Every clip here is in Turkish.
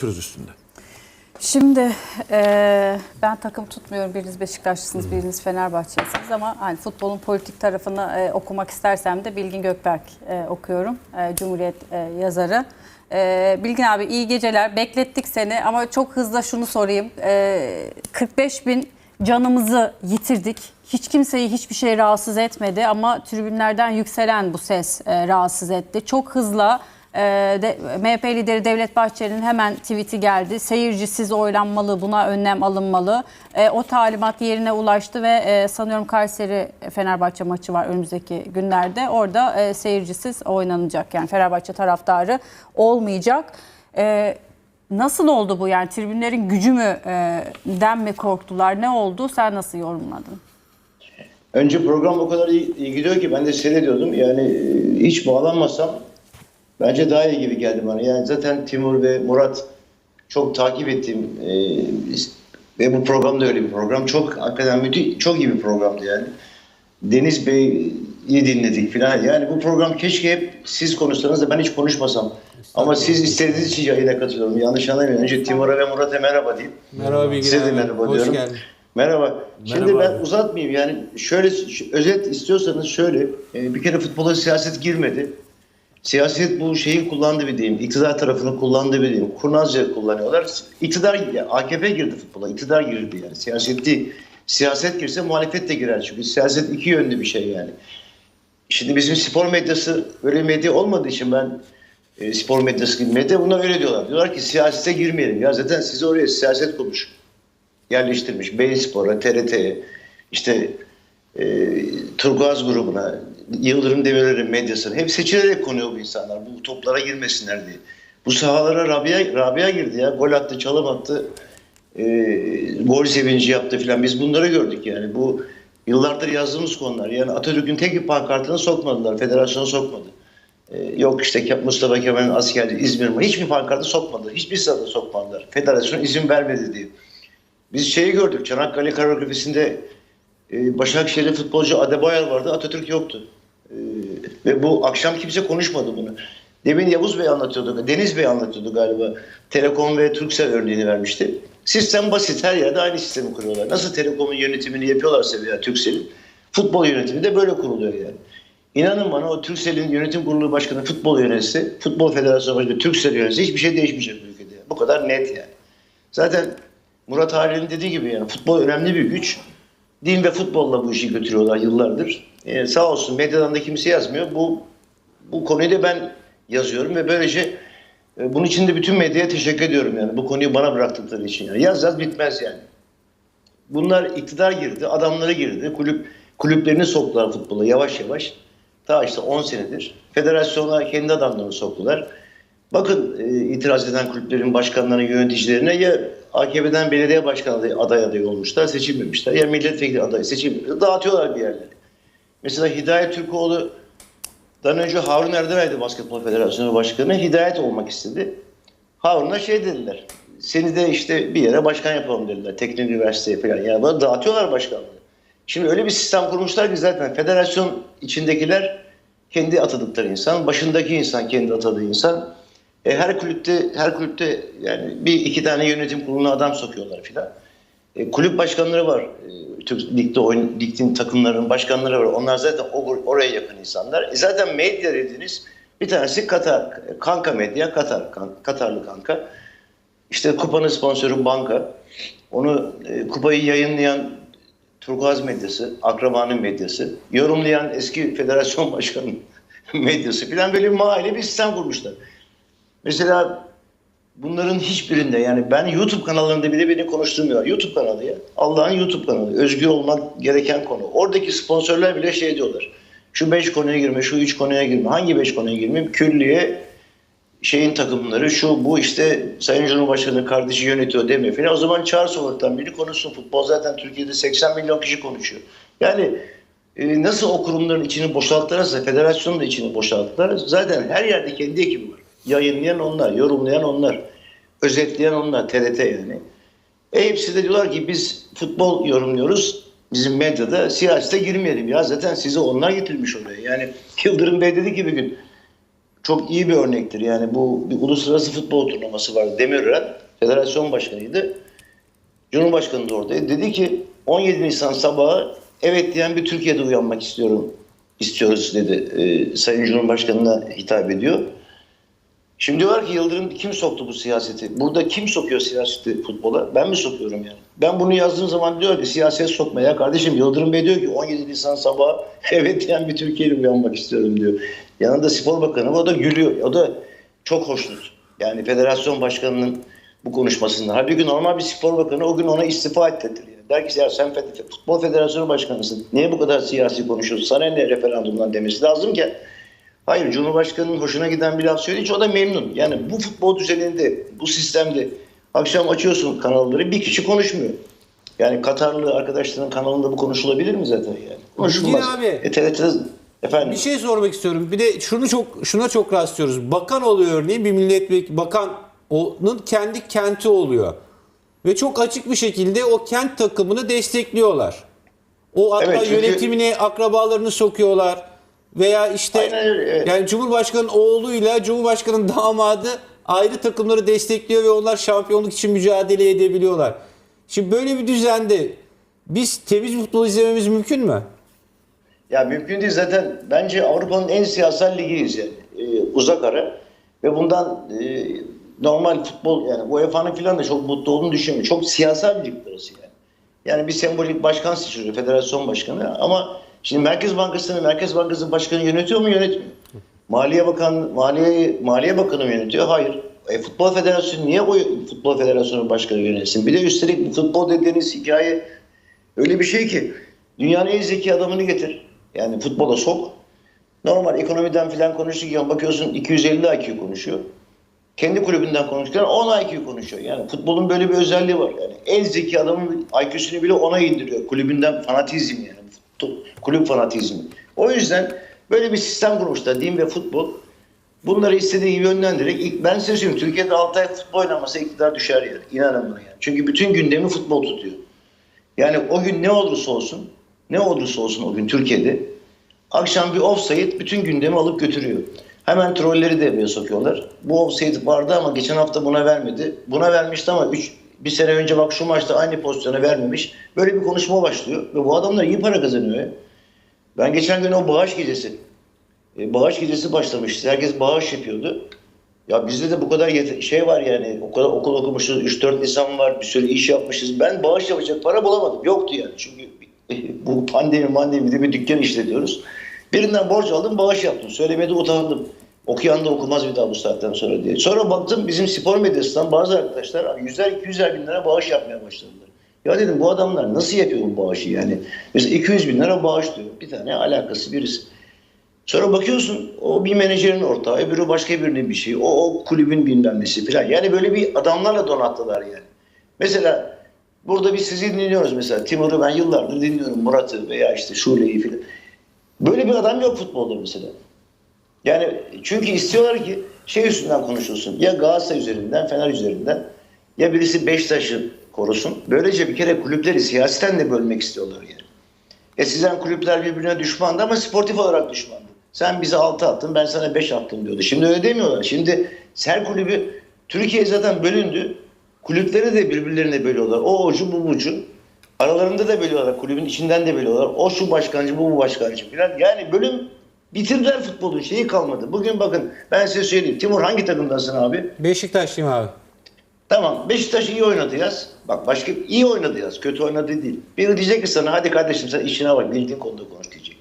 Türüz üstünde. Şimdi eee, ben takım tutmuyorum. Biriniz Beşiktaşlısınız, biriniz Fenerbahçelisiniz ama hani futbolun politik tarafını eee, okumak istersem de Bilgin Gökberk eee, okuyorum. Eee, Cumhuriyet eee, yazarı. Eee, Bilgin abi iyi geceler. Beklettik seni ama çok hızlı şunu sorayım. Eee, 45 bin canımızı yitirdik. Hiç kimseyi hiçbir şey rahatsız etmedi ama tribünlerden yükselen bu ses eee, rahatsız etti. Çok hızlı ee, de, MHP lideri Devlet Bahçeli'nin hemen tweet'i geldi. Seyircisiz oylanmalı, buna önlem alınmalı. Ee, o talimat yerine ulaştı ve e, sanıyorum Kayseri Fenerbahçe maçı var önümüzdeki günlerde. Orada e, seyircisiz oynanacak. Yani Fenerbahçe taraftarı olmayacak. Ee, nasıl oldu bu? Yani tribünlerin gücü mü e, den mi korktular? Ne oldu? Sen nasıl yorumladın? Önce program o kadar iyi, iyi gidiyor ki ben de seyrediyordum. Yani e, hiç bağlanmasam bence daha iyi gibi geldi bana. Yani zaten Timur ve Murat çok takip ettiğim e, ve bu program da öyle bir program. Çok hakikaten müthiş, çok iyi bir programdı yani. Deniz Bey'i dinledik falan. Yani bu program keşke hep siz konuşsanız da ben hiç konuşmasam. Ama siz istediğiniz için yayına katılıyorum. Yanlış anlamayın. Önce Timur'a ve Murat'a merhaba diyeyim. Merhaba Bilgin Size de merhaba Hoş diyorum. geldin. Merhaba. Şimdi Merhaba ben abi. uzatmayayım yani şöyle özet istiyorsanız şöyle e, bir kere futbola siyaset girmedi. Siyaset bu şeyin kullandığı bir deyim. iktidar tarafının kullandığı bir deyim. Kurnazca kullanıyorlar. İktidar ya AKP girdi futbola. iktidar girdi yani. Siyaset değil. Siyaset girse muhalefet de girer çünkü siyaset iki yönlü bir şey yani. Şimdi bizim spor medyası böyle medya olmadığı için ben e, spor medyası gibi medya buna öyle diyorlar. Diyorlar ki siyasete girmeyelim. Ya zaten sizi oraya siyaset kurmuş yerleştirmiş. Beyin Spor'a, TRT'ye, işte e, Turkuaz grubuna, Yıldırım Demirel'in medyasına hep seçilerek konuyor bu insanlar. Bu toplara girmesinler diye. Bu sahalara Rabia, Rabia girdi ya. Gol attı, çalım attı. E, gol sevinci yaptı filan. Biz bunları gördük yani. Bu yıllardır yazdığımız konular. Yani Atatürk'ün tek bir pankartını sokmadılar. Federasyona sokmadı. E, yok işte Mustafa Kemal'in askerliği İzmir mi? Hiçbir pankartı sokmadılar. Hiçbir sırada sokmadılar. Federasyon izin vermedi diye. Biz şeyi gördük. Çanakkale koreografisinde e, Başakşehir'de futbolcu Adebayor vardı. Atatürk yoktu. Ve bu akşam kimse konuşmadı bunu. Demin Yavuz Bey anlatıyordu. Deniz Bey anlatıyordu galiba. Telekom ve Turkcell örneğini vermişti. Sistem basit. Her yerde aynı sistemi kuruyorlar. Nasıl Telekom'un yönetimini yapıyorlarsa veya Turkcell'in futbol yönetimi de böyle kuruluyor yani. İnanın bana o Turkcell'in yönetim kurulu başkanı futbol yönetse, futbol federasyonu başkanı Turkcell yönetse hiçbir şey değişmeyecek ülkede. Bu kadar net yani. Zaten Murat Hali'nin dediği gibi yani futbol önemli bir güç. Din ve futbolla bu işi götürüyorlar yıllardır. Ee, sağ olsun medyadan da kimse yazmıyor. Bu bu konuyu da ben yazıyorum ve böylece e, bunun için de bütün medyaya teşekkür ediyorum yani. Bu konuyu bana bıraktıkları için yani. Yaz yaz bitmez yani. Bunlar iktidar girdi, adamları girdi. Kulüp kulüplerini soktular futbola yavaş yavaş. Ta işte 10 senedir. Federasyona kendi adamlarını soktular. Bakın e, itiraz eden kulüplerin başkanlarına, yöneticilerine ya AKP'den belediye başkanı adayı, aday adayı olmuşlar, seçilmemişler. Ya milletvekili adayı seçilmemişler. Dağıtıyorlar bir yerleri. Mesela Hidayet Türkoğlu'dan önce Harun Erdener'di Basketbol Federasyonu Başkanı. Hidayet olmak istedi. Harun'a şey dediler. Seni de işte bir yere başkan yapalım dediler. Teknik üniversiteye falan. Yani böyle dağıtıyorlar başkanlığı. Şimdi öyle bir sistem kurmuşlar ki zaten federasyon içindekiler kendi atadıkları insan, başındaki insan kendi atadığı insan. E, her kulüpte her kulüpte yani bir iki tane yönetim kuruluna adam sokuyorlar filan. E, kulüp başkanları var. E, Türk ligde oyun ligin takımlarının başkanları var. Onlar zaten o, oraya yakın insanlar. E, zaten medya dediğiniz bir tanesi Katar, Kanka Medya, Katar, kan, Katarlı Kanka. İşte kupanın sponsoru banka. Onu e, kupayı yayınlayan Turkuaz medyası, akrabanın medyası, yorumlayan eski federasyon başkanı medyası filan böyle bir mahalle bir sistem kurmuşlar. Mesela bunların hiçbirinde yani ben YouTube kanallarında bile beni konuşturmuyorlar. YouTube kanalı ya. Allah'ın YouTube kanalı. Özgür olmak gereken konu. Oradaki sponsorlar bile şey diyorlar. Şu beş konuya girme, şu üç konuya girme. Hangi beş konuya girmeyeyim? Külliye, şeyin takımları, şu bu işte Sayın Cumhurbaşkanı kardeşi yönetiyor deme falan. O zaman çağır sokaktan biri konuşsun. Futbol zaten Türkiye'de 80 milyon kişi konuşuyor. Yani e, nasıl o kurumların içini boşalttılarsa federasyonun da içini boşalttılar. Zaten her yerde kendi ekibi var. Yayınlayan onlar, yorumlayan onlar, özetleyen onlar, TRT yani. E hepsi de diyorlar ki biz futbol yorumluyoruz. Bizim medyada siyasete girmeyelim ya. Zaten sizi onlar getirmiş oraya. Yani Yıldırım Bey dedi ki bir gün çok iyi bir örnektir. Yani bu bir uluslararası futbol turnuvası vardı. Demirören federasyon başkanıydı. Cumhurbaşkanı da oradaydı. Dedi ki 17 Nisan sabahı evet diyen bir Türkiye'de uyanmak istiyorum istiyoruz dedi. Ee, Sayın Cumhurbaşkanı'na hitap ediyor. Şimdi diyorlar ki Yıldırım kim soktu bu siyaseti? Burada kim sokuyor siyaseti futbola? Ben mi sokuyorum yani? Ben bunu yazdığım zaman diyor ki siyaset sokma ya kardeşim. Yıldırım Bey diyor ki 17 Nisan sabahı evet diyen bir Türkiye'yle uyanmak istiyorum diyor. Yanında spor bakanı o da gülüyor. O da çok hoşnut. Yani federasyon başkanının bu konuşmasından. Halbuki normal bir spor bakanı o gün ona istifa ettirdi. Yani. Der ki ya sen futbol federasyonu başkanısın. Niye bu kadar siyasi konuşuyorsun? Sana ne referandumdan demesi lazım ki? Hayır Cumhurbaşkanı'nın hoşuna giden bir laf söyleyince o da memnun. Yani bu futbol düzeninde, bu sistemde akşam açıyorsun kanalları bir kişi konuşmuyor. Yani Katarlı arkadaşların kanalında bu konuşulabilir mi zaten yani? Konuşulmaz. Abi, E, TRT'de efendim. Bir şey sormak istiyorum. Bir de şunu çok şuna çok rastlıyoruz. Bakan oluyor örneğin bir milletvekili bakan onun kendi kenti oluyor. Ve çok açık bir şekilde o kent takımını destekliyorlar. O hatta Evet, çünkü- yönetimine akrabalarını sokuyorlar. Veya işte Aynen yani Cumhurbaşkanı'nın oğluyla Cumhurbaşkanı'nın damadı ayrı takımları destekliyor ve onlar şampiyonluk için mücadele edebiliyorlar. Şimdi böyle bir düzende biz temiz futbol izlememiz mümkün mü? Ya mümkün değil zaten bence Avrupa'nın en siyasal ligiyiz yani. Ee, uzak ara. Ve bundan e, normal futbol yani UEFA'nın falan da çok mutlu olduğunu düşünmüyorum. Çok siyasal bir lig burası yani. Yani bir sembolik başkan seçiliyor, federasyon başkanı ama şimdi Merkez Bankası'nı Merkez Bankası Başkanı yönetiyor mu yönetmiyor. Maliye Bakan Maliye Maliye Bakanı yönetiyor? Hayır. E, futbol Federasyonu niye o futbol federasyonu başkanı yönetsin? Bir de üstelik bu futbol dediğiniz hikaye öyle bir şey ki dünyanın en zeki adamını getir. Yani futbola sok. Normal ekonomiden falan konuşurken bakıyorsun 250 IQ konuşuyor. Kendi kulübünden konuşurken 10 IQ konuşuyor. Yani futbolun böyle bir özelliği var. Yani en zeki adamın IQ'sunu bile ona indiriyor. Kulübünden fanatizm yani. Kulüp fanatizmi. O yüzden böyle bir sistem kurmuşlar. Din ve futbol. Bunları istediği gibi yönlendirerek ilk ben size söyleyeyim Türkiye'de 6 ay futbol oynamasa iktidar düşer yani. İnanın buna yani. Çünkü bütün gündemi futbol tutuyor. Yani o gün ne olursa olsun, ne olursa olsun o gün Türkiye'de akşam bir offside bütün gündemi alıp götürüyor. Hemen trolleri devreye sokuyorlar. Bu offside vardı ama geçen hafta buna vermedi. Buna vermişti ama üç, bir sene önce bak şu maçta aynı pozisyona vermemiş. Böyle bir konuşma başlıyor. Ve bu adamlar iyi para kazanıyor. Ben geçen gün o bağış gecesi, e, bağış gecesi başlamıştı. Herkes bağış yapıyordu. Ya bizde de bu kadar şey var yani. O kadar okul okumuşuz, 3-4 insan var, bir sürü iş yapmışız. Ben bağış yapacak para bulamadım. Yoktu yani. Çünkü bu pandemi mandemi de bir dükkan işletiyoruz. Birinden borç aldım, bağış yaptım. Söylemede utandım. Okuyan da okumaz bir daha bu saatten sonra diye. Sonra baktım bizim spor medyasından bazı arkadaşlar yüzler 200'er bin lira bağış yapmaya başladılar. Ya dedim bu adamlar nasıl yapıyor bu bağışı yani? Mesela 200 bin lira bağış diyor. Bir tane alakası birisi. Sonra bakıyorsun o bir menajerin ortağı, öbürü başka birinin bir şey, o, o kulübün bilmem falan. Yani böyle bir adamlarla donattılar yani. Mesela burada biz sizi dinliyoruz mesela. Timur'u ben yıllardır dinliyorum. Murat'ı veya işte Şule'yi falan. Böyle bir adam yok futbolda mesela. Yani çünkü istiyorlar ki şey üstünden konuşulsun. Ya Galatasaray üzerinden, Fener üzerinden ya birisi Beşiktaş'ı korusun. Böylece bir kere kulüpleri siyaseten de bölmek istiyorlar yani. Eskiden kulüpler birbirine düşmandı ama sportif olarak düşmandı. Sen bize 6 attın ben sana 5 attım diyordu. Şimdi öyle demiyorlar. Şimdi her kulübü Türkiye zaten bölündü. Kulüpleri de birbirlerine bölüyorlar. O ucu bu ucu. Aralarında da bölüyorlar. Kulübün içinden de bölüyorlar. O şu başkancı bu bu başkancı falan. Yani bölüm bitirdiler futbolun şeyi kalmadı. Bugün bakın ben size söyleyeyim. Timur hangi takımdasın abi? Beşiktaşlıyım abi. Tamam Beşiktaş iyi oynadı yaz. Bak başka iyi oynadı yaz. Kötü oynadı değil. Biri diyecek ki sana hadi kardeşim sen işine bak bildiğin konuda konuş diyecek.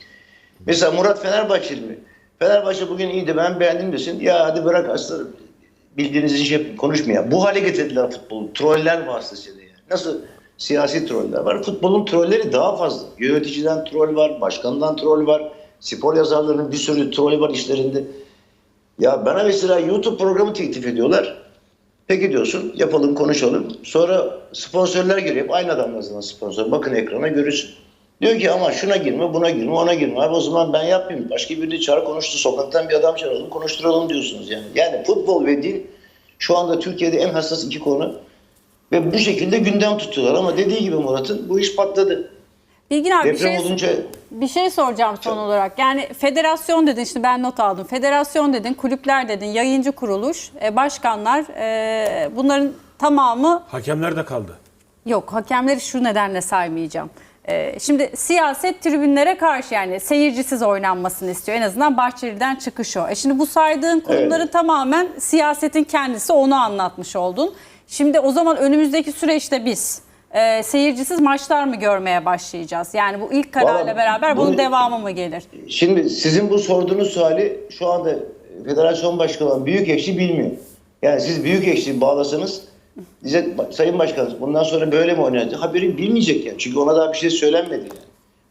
Mesela Murat Fenerbahçeli mi? Fenerbahçe bugün iyiydi ben beğendim desin. Ya hadi bırak aslanım. Bildiğiniz işi yapın konuşmayın. Bu hale getirdiler futbolu. Troller vasıtasıyla yani. Nasıl siyasi troller var? Futbolun trolleri daha fazla. Yöneticiden troll var, başkandan troll var. Spor yazarlarının bir sürü trolü var işlerinde. Ya bana mesela YouTube programı teklif ediyorlar. Peki diyorsun yapalım konuşalım. Sonra sponsorlar geliyor. Hep aynı adamlar zaten sponsor. Bakın ekrana görürsün. Diyor ki ama şuna girme buna girme ona girme. Abi o zaman ben yapmayayım. Başka birini çağır konuştu. Sokaktan bir adam çağıralım konuşturalım diyorsunuz yani. Yani futbol ve din şu anda Türkiye'de en hassas iki konu. Ve bu şekilde gündem tutuyorlar. Ama dediği gibi Murat'ın bu iş patladı. Bilgin abi bir Deprem şey olunca Bir şey soracağım son olarak. Yani federasyon dedin, şimdi ben not aldım. Federasyon dedin, kulüpler dedin, yayıncı kuruluş, e, başkanlar, e, bunların tamamı Hakemler de kaldı. yok. Hakemleri şu nedenle saymayacağım. E, şimdi siyaset tribünlere karşı yani seyircisiz oynanmasını istiyor. En azından Bahçeli'den çıkış o. E şimdi bu saydığın kurumların tamamen siyasetin kendisi onu anlatmış oldun. Şimdi o zaman önümüzdeki süreçte biz e, seyircisiz maçlar mı görmeye başlayacağız? Yani bu ilk kararla Vallahi beraber bunun bunu- devamı mı gelir? Şimdi sizin bu sorduğunuz suali şu anda federasyon başkanı olan Büyükekşi bilmiyor. Yani siz Büyükekşi'yi bağlasanız diyecek Sayın Başkanım bundan sonra böyle mi oynayacak? Haberi bilmeyecek yani. Çünkü ona daha bir şey söylenmedi yani.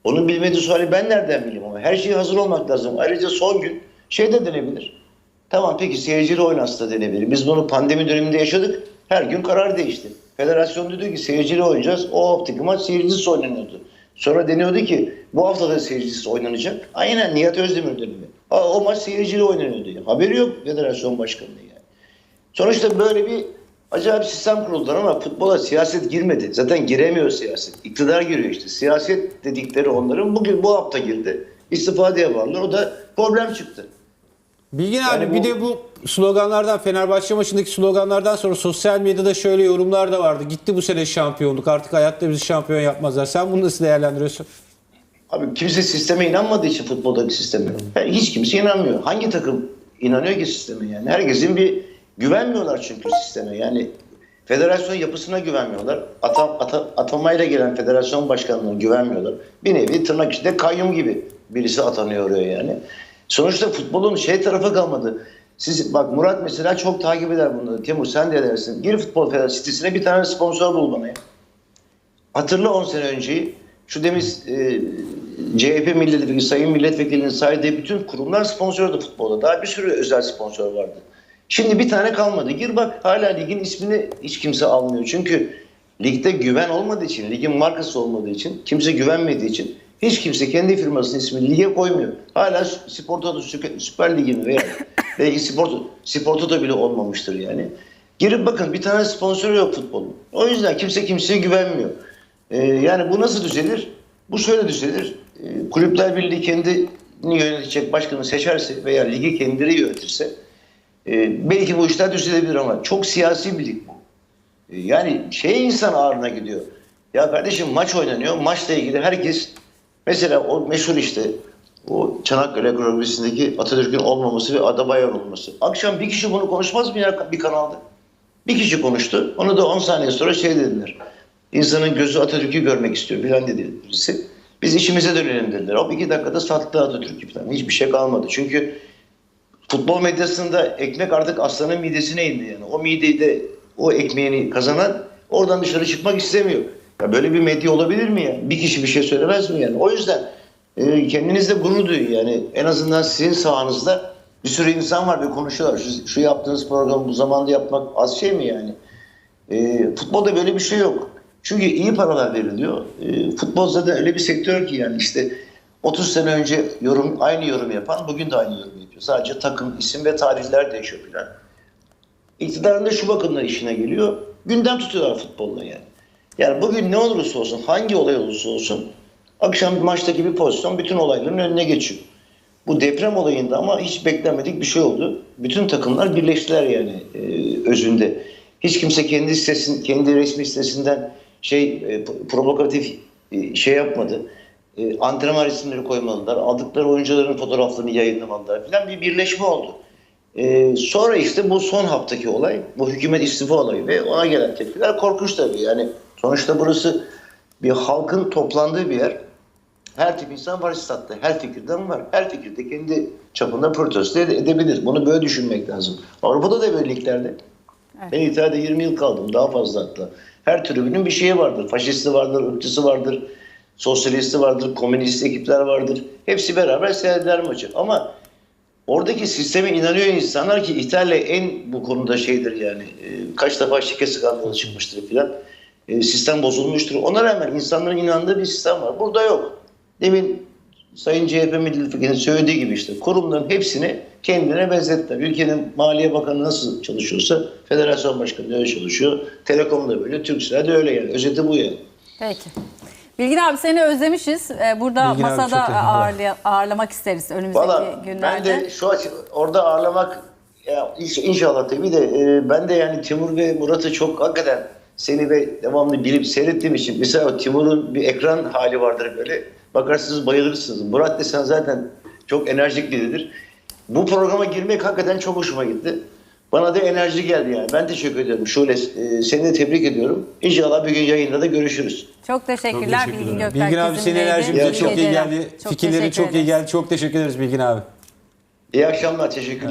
Onun bilmediği suali ben nereden bileyim ama her şeye hazır olmak lazım. Ayrıca son gün şey de denebilir. Tamam peki seyirciyle oynasın da denebilir. Biz bunu pandemi döneminde yaşadık. Her gün karar değişti. Federasyon dedi ki seyirciyle oynayacağız. O haftaki maç seyircisiz oynanıyordu. Sonra deniyordu ki bu hafta da seyircisiz oynanacak. Aynen Nihat Özdemir dönemi. O maç seyirciyle oynanıyordu. Yani. Haberi yok federasyon başkanının yani. Sonuçta böyle bir acayip sistem kuruldular ama futbola siyaset girmedi. Zaten giremiyor siyaset. İktidar giriyor işte. Siyaset dedikleri onların bugün bu hafta girdi. İstifa diye varlar. O da problem çıktı. Bilgin abi Yani bir bu- de bu sloganlardan Fenerbahçe maçındaki sloganlardan sonra sosyal medyada şöyle yorumlar da vardı. Gitti bu sene şampiyonluk artık hayatta bizi şampiyon yapmazlar. Sen bunu nasıl değerlendiriyorsun? Abi kimse sisteme inanmadığı için futboldaki sisteme. Yani hiç kimse inanmıyor. Hangi takım inanıyor ki sisteme yani? Herkesin bir güvenmiyorlar çünkü sisteme. Yani federasyon yapısına güvenmiyorlar. Ata, ata, atamayla gelen federasyon başkanlığına güvenmiyorlar. Bir nevi tırnak içinde kayyum gibi birisi atanıyor oraya yani. Sonuçta futbolun şey tarafı kalmadı. Siz bak Murat mesela çok takip eder bunları. Timur sen de edersin. Gir futbol federasyonu sitesine bir tane sponsor bul bana. Hatırla 10 sene önceyi. Şu demiş e, CHP milletvekili, sayın milletvekilinin saydığı bütün kurumlar sponsordu futbolda. Daha bir sürü özel sponsor vardı. Şimdi bir tane kalmadı. Gir bak hala ligin ismini hiç kimse almıyor. Çünkü ligde güven olmadığı için, ligin markası olmadığı için, kimse güvenmediği için hiç kimse kendi firmasının ismini lige koymuyor. Hala Spor Toto Süper- Ligi mi veya belki Spor, Spor Toto bile olmamıştır yani. Girip bakın bir tane sponsor yok futbolun. O yüzden kimse kimseye güvenmiyor. Ee, yani bu nasıl düzelir? Bu şöyle düzelir. Ee, Kulüpler Birliği kendini yönetecek başkanı seçerse veya ligi kendileri yönetirse e, belki bu işler düzelebilir ama çok siyasi bir lig bu. E, yani şey insan ağrına gidiyor. Ya kardeşim maç oynanıyor. Maçla ilgili herkes mesela o meşhur işte o Çanakkale koreografisindeki Atatürk'ün olmaması ve Adabayar olması. Akşam bir kişi bunu konuşmaz mı ya bir kanalda? Bir kişi konuştu. Onu da 10 saniye sonra şey dediler. İnsanın gözü Atatürk'ü görmek istiyor falan dedi birisi. Biz işimize dönelim dediler. O iki dakikada sattı Atatürk'ü falan. Hiçbir şey kalmadı. Çünkü futbol medyasında ekmek artık aslanın midesine indi yani. O mideyi de o ekmeğini kazanan oradan dışarı çıkmak istemiyor. Ya böyle bir medya olabilir mi ya? Bir kişi bir şey söylemez mi yani? O yüzden e, kendinizle gurur duyun yani. En azından sizin sahanızda bir sürü insan var ve konuşuyorlar. Şu, şu yaptığınız programı bu zamanda yapmak az şey mi yani? E, futbolda böyle bir şey yok. Çünkü iyi paralar veriliyor. E, futbol zaten öyle bir sektör ki yani işte 30 sene önce yorum aynı yorum yapan bugün de aynı yorum yapıyor. Sadece takım, isim ve tarihler değişiyor filan. İktidarın da şu bakımdan işine geliyor. Gündem tutuyorlar futbolla yani. Yani bugün ne olursa olsun, hangi olay olursa olsun akşam maçtaki bir pozisyon bütün olayların önüne geçiyor. Bu deprem olayında ama hiç beklenmedik bir şey oldu. Bütün takımlar birleştiler yani e, özünde. Hiç kimse kendi sitesin, kendi resmi sitesinden şey e, provokatif e, şey yapmadı. E, antrenman resimleri koymadılar. Aldıkları oyuncuların fotoğraflarını yayınlamadılar falan bir birleşme oldu. E, sonra işte bu son haftaki olay, bu hükümet istifa olayı ve ona gelen tepkiler korkunç tabii. Yani sonuçta burası bir halkın toplandığı bir yer. Her tip insan var statta. Her fikirden var. Her fikirde kendi çapında protesto ede- edebilir. Bunu böyle düşünmek lazım. Avrupa'da da böyle liglerde. Evet. Ben İtalya'da 20 yıl kaldım. Daha fazla hatta. Her tribünün bir şeyi vardır. Faşisti vardır, ırkçısı vardır. Sosyalisti vardır, komünist ekipler vardır. Hepsi beraber seyreder maçı. Ama oradaki sisteme inanıyor insanlar ki İtalya en bu konuda şeydir yani. E, kaç defa şike skandalı çıkmıştır filan. E, sistem bozulmuştur. Ona rağmen insanların inandığı bir sistem var. Burada yok. Demin Sayın CHP milletvekilinin söylediği gibi işte kurumların hepsini kendine benzettiler. Ülkenin Maliye Bakanı nasıl çalışıyorsa Federasyon Başkanı öyle çalışıyor. Telekom da böyle, Türksel de öyle yani. Özeti bu yani. Peki. Bilgin abi seni özlemişiz. Ee, Burada Bilgin abi masada ağırlay- ağırlamak isteriz önümüzdeki Valla günlerde. ben de şu açı, orada ağırlamak ya inş- inşallah tabii de e, ben de yani Timur ve Murat'ı çok hakikaten seni ve devamlı bilip seyrettiğim için mesela Timur'un bir ekran hali vardır böyle bakarsınız bayılırsınız. Murat desen zaten çok enerjik biridir. Bu programa girmek hakikaten çok hoşuma gitti. Bana da enerji geldi yani. Ben teşekkür ediyorum. Şule e, seni de tebrik ediyorum. İnşallah bir gün yayında da görüşürüz. Çok teşekkürler Çok teşekkür Bilgin ederim. Gökberk. Bilgin abi senin enerjimize çok iyi geldi. Çok Fikirlerin çok iyi geldi. Çok teşekkür ederiz Bilgin abi. İyi akşamlar. Teşekkür